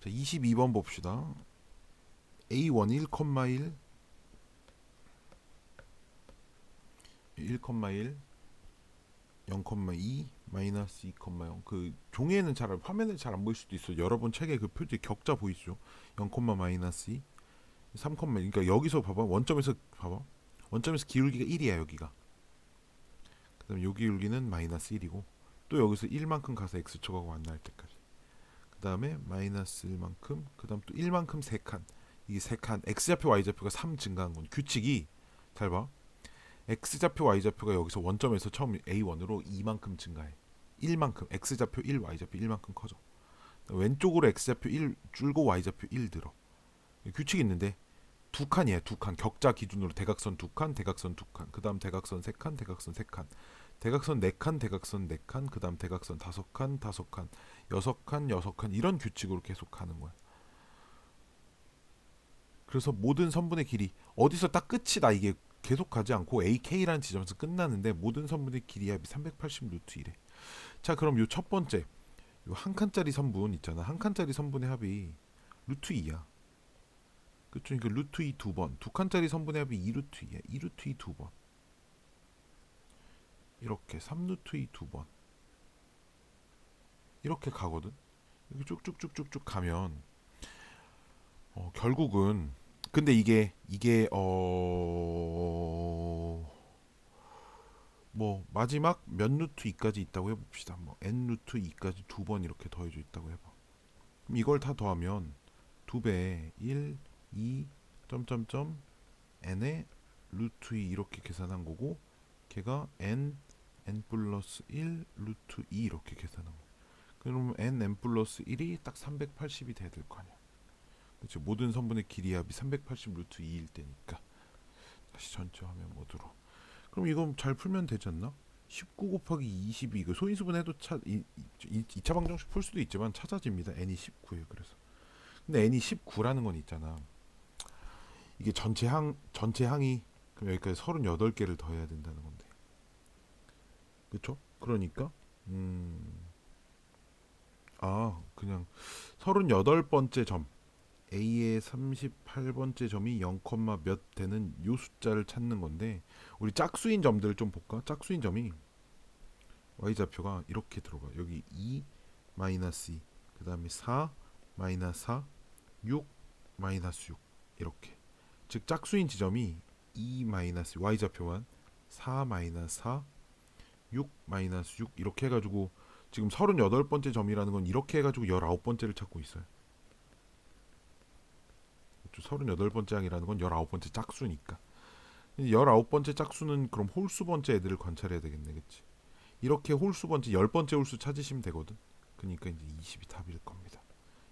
자, 22번 봅시다. A1 1,1 1,1 0,2 마이너스 2,0. 그 종이에는 잘 안- 화면에 잘 안 보일 수도 있어. 여러분 책에 그 표지 격자 보이시죠? 0, 마이너스 2 3, 그러니까 여기서 봐봐. 원점에서 봐봐. 원점에서 기울기가 1이야, 여기가. 그다음에 요 기울기는 마이너스 1이고 또 여기서 1만큼 가서 x축하고 만날 때까지. 그 다음에 마이너스 1만큼, 그 다음 또 1만큼 3칸. 이게 3칸. x좌표 y좌표가 3 증가한 건 규칙이 잘 봐. x좌표 y좌표가 여기서 원점에서 처음 a1으로 2만큼 증가해. 1만큼 x좌표 1, y좌표 1만큼 커져. 왼쪽으로 x좌표 1 줄고 y좌표 1 들어. 규칙이 있는데 두 칸이에요. 두 칸. 격자 기준으로 대각선 두 칸, 대각선 두 칸. 그다음 대각선 세 칸, 대각선 세 칸. 대각선 네 칸, 대각선 네 칸. 그다음 대각선 다섯 칸, 다섯 칸. 여섯 칸, 여섯 칸. 이런 규칙으로 계속 가는 거야. 그래서 모든 선분의 길이 어디서 딱 끝이다 이게 계속 가지 않고 AK라는 지점에서 끝나는데 모든 선분의 길이 합이 380 루트 1에. 자, 그럼 요 첫 번째 요 한 칸짜리 선분 있잖아. 한 칸짜리 선분의 합이 루트 2야. 그쵸? 그러니까 루트 2 두 번. 두 칸짜리 선분의 합이 2 루트 2야. 2 루트 2 두 번. 이렇게 3 루트 2 두 번. 이렇게 가거든. 이렇게 쭉쭉쭉쭉쭉 가면 어, 결국은 근데 이게 이게 어. 뭐 마지막 몇 루트 2까지 있다고 해봅시다. 뭐 n 루트 2까지 두 번 이렇게 더해져 있다고 해봐. 그럼 이걸 다 더하면 두 배, 1, 2, 점점점 n의 루트 2 이렇게 계산한 거고 걔가 n n 플러스 1 루트 2 이렇게 계산한 거. 그러면 n n 플러스 1이 딱 380이 돼야 될 거 아니야. 그렇죠. 모든 선분의 길이 합이 380 루트 2일 때니까. 다시 전체 화면 모드로. 그럼 이거 잘 풀면 되지 않나? 19 곱하기 22 이거 소인수분 해도 차 이, 이, 2차 방정식 풀 수도 있지만 찾아집니다. n이 19예요. 그래서. 근데 n이 19라는 건 있잖아. 이게 전체 항 전체 항이 그럼 여기까지 38개를 더해야 된다는 건데. 그렇죠? 그러니까 음. 아, 그냥 38번째 점 A의 38번째 점이 0, 몇 되는 요 숫자를 찾는 건데 우리 짝수인 점들 좀 볼까? 짝수인 점이 y좌표가 이렇게 들어가. 여기 2 마이너스 2, 그다음에 4 마이너스 4, 6 마이너스 6 이렇게. 즉 짝수인 지점이 2 마이너스 y좌표만 4 마이너스 4, 6 마이너스 6 이렇게 해가지고 지금 38번째 점이라는 건 이렇게 해가지고 19번째를 찾고 있어요. 38번째 항이라는 건 19번째 짝수니까. 19번째 짝수는 그럼 홀수 번째 애들을 관찰해야 되겠네. 그치? 이렇게 홀수 번째 10번째 홀수 찾으시면 되거든. 그러니까 이제 20이 답일 겁니다.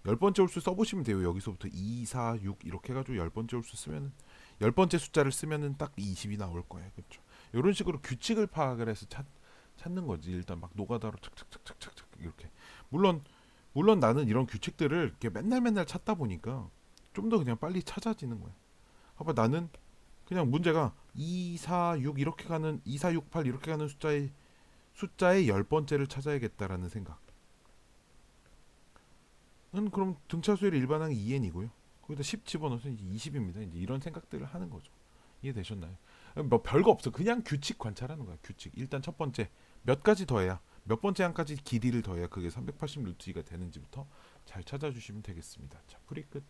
10번째 홀수 써보시면 돼요. 여기서부터 2, 4, 6 이렇게 해가지고 10번째 홀수 쓰면은 10번째 숫자를 쓰면은 딱 20이 나올 거예요. 그렇죠? 이런 식으로 규칙을 파악을 해서 찾, 찾는 거지. 일단 막 노가다로 착착착착착 이렇게. 물론 물론 나는 이런 규칙들을 이렇게 맨날 맨날 찾다 보니까 좀 더 그냥 빨리 찾아지는 거야. 봐봐 나는 그냥 문제가 2, 4, 6 이렇게 가는 2, 4, 6, 8 이렇게 가는 숫자의 숫자의 열 번째를 찾아야겠다라는 생각. 은 그럼 등차수열의 일반항이 2n이고요. 거기다 10 집어넣어서 이제 20입니다. 이제 이런 생각들을 하는 거죠. 이해되셨나요? 뭐 별거 없어. 그냥 규칙 관찰하는 거야. 규칙. 일단 첫 번째 몇 가지 더해야 몇 번째 항까지 길이를 더해야 그게 380 루트 2가 되는지부터 잘 찾아주시면 되겠습니다. 자, 풀이 끝.